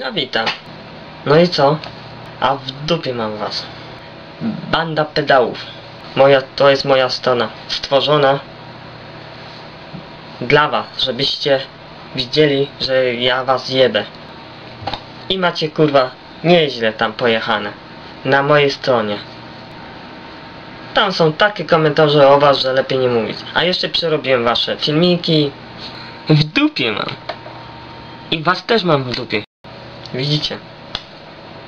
No witam. No i co? A w dupie mam was. Banda pedałów. Moja, to jest moja strona. Stworzona dla was, żebyście widzieli, że ja was jebę. I macie kurwa nieźle tam pojechane. Na mojej stronie. Tam są takie komentarze o was, że lepiej nie mówić. A jeszcze przerobiłem wasze filmiki. W dupie mam. I was też mam w dupie. Widzicie?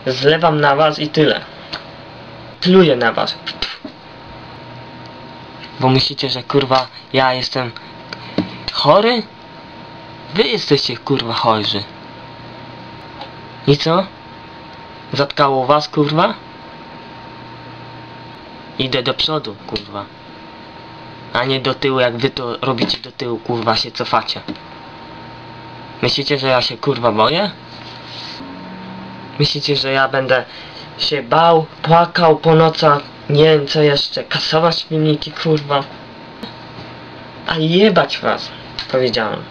Zlewam na was i tyle. Pluję na was. Bo myślicie, że kurwa ja jestem chory? Wy jesteście kurwa chorzy. I co? Zatkało was kurwa? Idę do przodu kurwa. A nie do tyłu jak wy to robicie do tyłu kurwa się cofacie. Myślicie, że ja się kurwa boję? Myślicie, że ja będę się bał, płakał po nocach, nie wiem co jeszcze, kasować filmiki, kurwa. A jebać was, powiedziałem.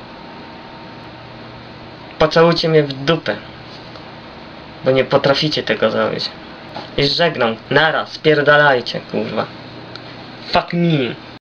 Pocałujcie mnie w dupę, bo nie potraficie tego zrobić. I żegnam, naraz, spierdalajcie, kurwa. Fuck me.